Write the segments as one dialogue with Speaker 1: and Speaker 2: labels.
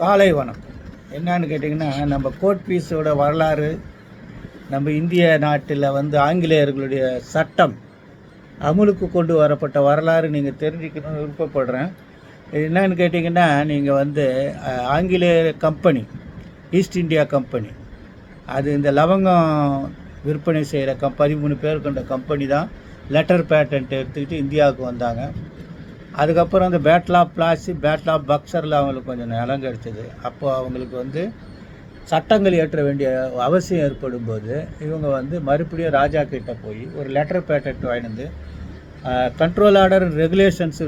Speaker 1: காலை வணக்கம். என்னன்னு கேட்டிங்கன்னா நம்ம கோர்ட் பீஸோட வரலாறு நம்ம இந்திய நாட்டில் வந்து ஆங்கிலேயர்களுடைய சட்டம் அமுலுக்கு கொண்டு வரப்பட்ட வரலாறு நீங்கள் தெரிஞ்சுக்கணும்னு விருப்பப்படுறேன். என்னன்னு கேட்டிங்கன்னா நீங்கள் வந்து ஆங்கிலேய கம்பெனி ஈஸ்ட் இந்தியா கம்பெனி அது இந்த லவங்கம் விற்பனை செய்கிற கம் பதிமூணு பேர் கொண்ட கம்பெனி தான். லெட்டர் பேட்டன்ட் எடுத்துக்கிட்டு இந்தியாவுக்கு வந்தாங்க. அதுக்கப்புறம் அந்த battle of Plassey battle of பக்சரில் அவங்களுக்கு கொஞ்சம் நிலம் கிடச்சிது. அப்போது அவங்களுக்கு வந்து சட்டங்கள் ஏற்ற வேண்டிய அவசியம் ஏற்படும் போது இவங்க வந்து மறுபடியும் ராஜா கிட்ட போய் ஒரு லெட்டர் பேட்டட் வாங்கிட்டு வந்து கண்ட்ரோல் ஆர்டர் ரெகுலேஷன்ஸ்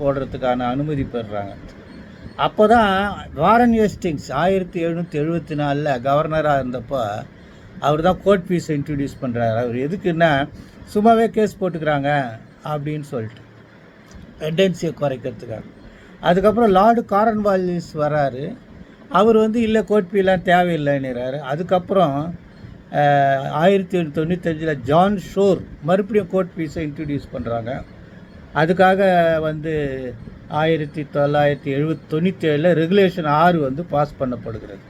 Speaker 1: போடுறதுக்கான அனுமதி பெறுறாங்க. அப்போ தான் வாரன் ஹேஸ்டிங்ஸ் ஆயிரத்தி எழுநூற்றி எழுபத்தி நாலில் கவர்னராக இருந்தப்போ அவர் தான் கோர்ட் ஃபீஸை இன்ட்ரடியூஸ் பண்ணுறாரு அவர் எதுக்குன்னா சும்மாவே கேஸ் போட்டுக்கிறாங்க அப்படின்னு சொல்லிட்டு. டெண்டன்சியை குறைக்கிறதுக்காக. அதுக்கப்புறம் லார்டு காரன்வாலிஸ் வராரு. அவர் வந்து இல்லை கோர்ட் ஃபீலாம் தேவையில்லைன்னுறாரு. அதுக்கப்புறம் ஆயிரத்தி தொண்ணூத்தஞ்சில் ஜான் ஷோர் மறுபடியும் கோட் ஃபீஸை இன்ட்ரடியூஸ் பண்ணுறாங்க அதுக்காக வந்து ஆயிரத்தி தொள்ளாயிரத்தி எழுபத்தி தொண்ணூற்றி ஏழில் ரெகுலேஷன் ஆறு வந்து பாஸ் பண்ணப்படுகிறது.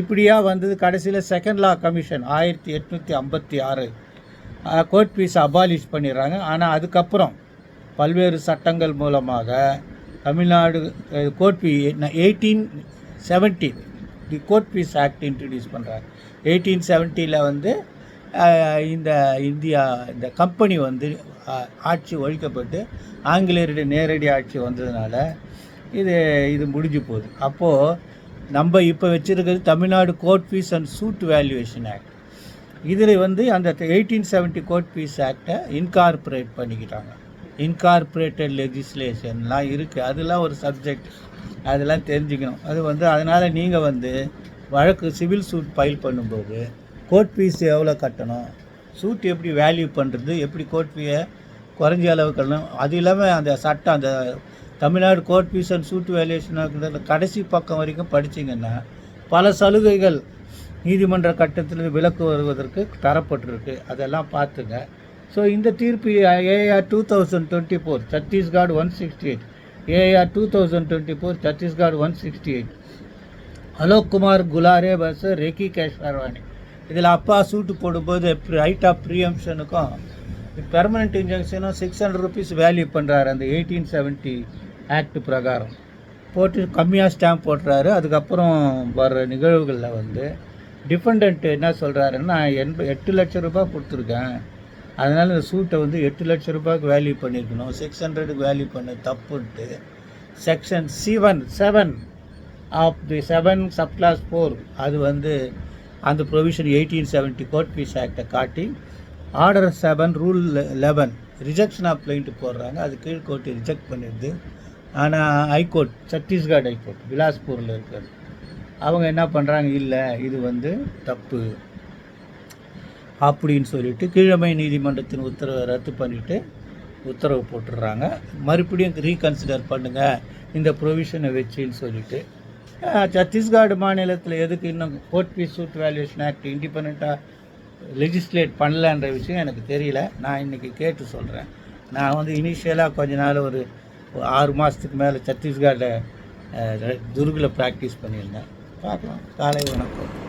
Speaker 1: இப்படியா வந்தது கடைசியில் செகண்ட் லா கமிஷன் ஆயிரத்தி எட்நூற்றி ஐம்பத்தி ஆறு கோர்ட் பீஸ் அபாலிஷ் பண்ணிடுறாங்க. ஆனால் அதுக்கப்புறம் பல்வேறு சட்டங்கள் மூலமாக Tamil Nadu court fee eighteen seventeen the court fees act introduce பண்ணுறாங்க எயிட்டீன் செவன்ட்டியில் வந்து இந்த இந்தியா இந்த கம்பெனி வந்து ஆட்சி ஒழிக்கப்பட்டு ஆங்கிலேயருடைய நேரடி ஆட்சி வந்ததுனால இது இது முடிஞ்சு போகுது. அப்போது நம்ம இப்போ வச்சுருக்கிறது Tamil Nadu court fees and suit valuation act இதில் வந்து அந்த எயிட்டீன் செவன்ட்டி கோர்ட் ஃபீஸ் ஆக்டை இன்கார்பரேட் பண்ணிக்கிட்டாங்க. இன்கார்பரேட்டட் லெஜிஸ்லேஷன்லாம் இருக்குது அதெல்லாம் ஒரு சப்ஜெக்ட் அதெல்லாம் தெரிஞ்சுக்கணும். அது வந்து அதனால் நீங்கள் வந்து வழக்கு சிவில் சூட் ஃபைல் பண்ணும்போது கோர்ட் ஃபீஸ் எவ்வளோ கட்டணும்? சூட் எப்படி வேல்யூ பண்ணுறது எப்படி கோர்ட் ஃபீயை குறைஞ்ச அளவு கட்டணும்? அது இல்லாமல் அந்த சட்டம் அந்த Tamil Nadu court fees and suit valuation கடைசி பக்கம் வரைக்கும் படிச்சிங்கன்னா பல சலுகைகள் நீதிமன்ற கட்டத்தில் விலக்கு வருவதற்கு தரப்பட்டிருக்கு. அதெல்லாம் பார்த்துங்க. ஸோ இந்த தீர்ப்பு AR two thousand twenty four Chhattisgarh one sixty eight AR two thousand twenty four Chhattisgarh one sixty eight Alok Kumar குலாரே பஸ் ரெக்கி கேஷ்வர்வானி இதில் அப்பா சூட்டு போடும்போது ரைட் ஆஃப் ப்ரீஎம்ஷனுக்கும் பெர்மனெண்ட் இன்ஜெக்ஷனும் சிக்ஸ் ஹண்ட்ரட் ருபீஸ் வேல்யூ பண்ணுறாரு அந்த எயிட்டீன் செவன்ட்டி ஆக்ட் பிரகாரம். போட்டு கம்மியாக ஸ்டாம்ப் போட்டுறாரு அதுக்கப்புறம் வர்ற நிகழ்வுகளில் வந்து டிஃபெண்டன்ட் என்ன சொல்கிறாருன்னா எண்ப எட்டு லட்சம் ரூபாய் கொடுத்துருக்கேன். அதனால் இந்த சூட்டை வந்து எட்டு லட்சம் ரூபாய்க்கு வேல்யூ பண்ணியிருக்கணும் சிக்ஸ் ஹண்ட்ரடுக்கு வேல்யூ பண்ண தப்புன்ட்டு. Section seven seven of the seven sub clause four அது வந்து அந்த provision eighteen seventy court fees ஆக்டை காட்டி order seven rule eleven rejection of plaint போடுறாங்க. அது கீழ்கோர்ட்டு ரிஜெக்ட் பண்ணிடுது. ஆனால் ஹைகோர்ட் சத்தீஸ்கர் ஹைகோர்ட் பிலாஸ்பூரில் இருக்கிறது. அவங்க என்ன பண்ணுறாங்க இல்லை இது வந்து தப்பு. அப்படின்னு சொல்லிட்டு கீழமை நீதிமன்றத்தின் உத்தரவை ரத்து பண்ணிவிட்டு உத்தரவு போட்டுடுறாங்க. மறுபடியும் ரீகன்சிடர் பண்ணுங்கள் இந்த ப்ரொவிஷனை வச்சுன்னு சொல்லிட்டு. அஹ், சத்தீஸ்கர் மாநிலத்தில் எதுக்கு இன்னும் court fees suit valuation act இண்டிபெண்ட்டாக லெஜிஸ்லேட் பண்ணலன்ற விஷயம் எனக்கு தெரியல. நான் இன்றைக்கி கேட்டு சொல்கிறேன் நான் வந்து இனிஷியலாக கொஞ்ச நாள் ஒரு ஒரு ஆறு மாதத்துக்கு மேலே சத்தீஸ்கரில் துர்கில் ப்ராக்டிஸ் பண்ணியிருந்தேன். பார்க்கலாம். காலை வணக்கம்.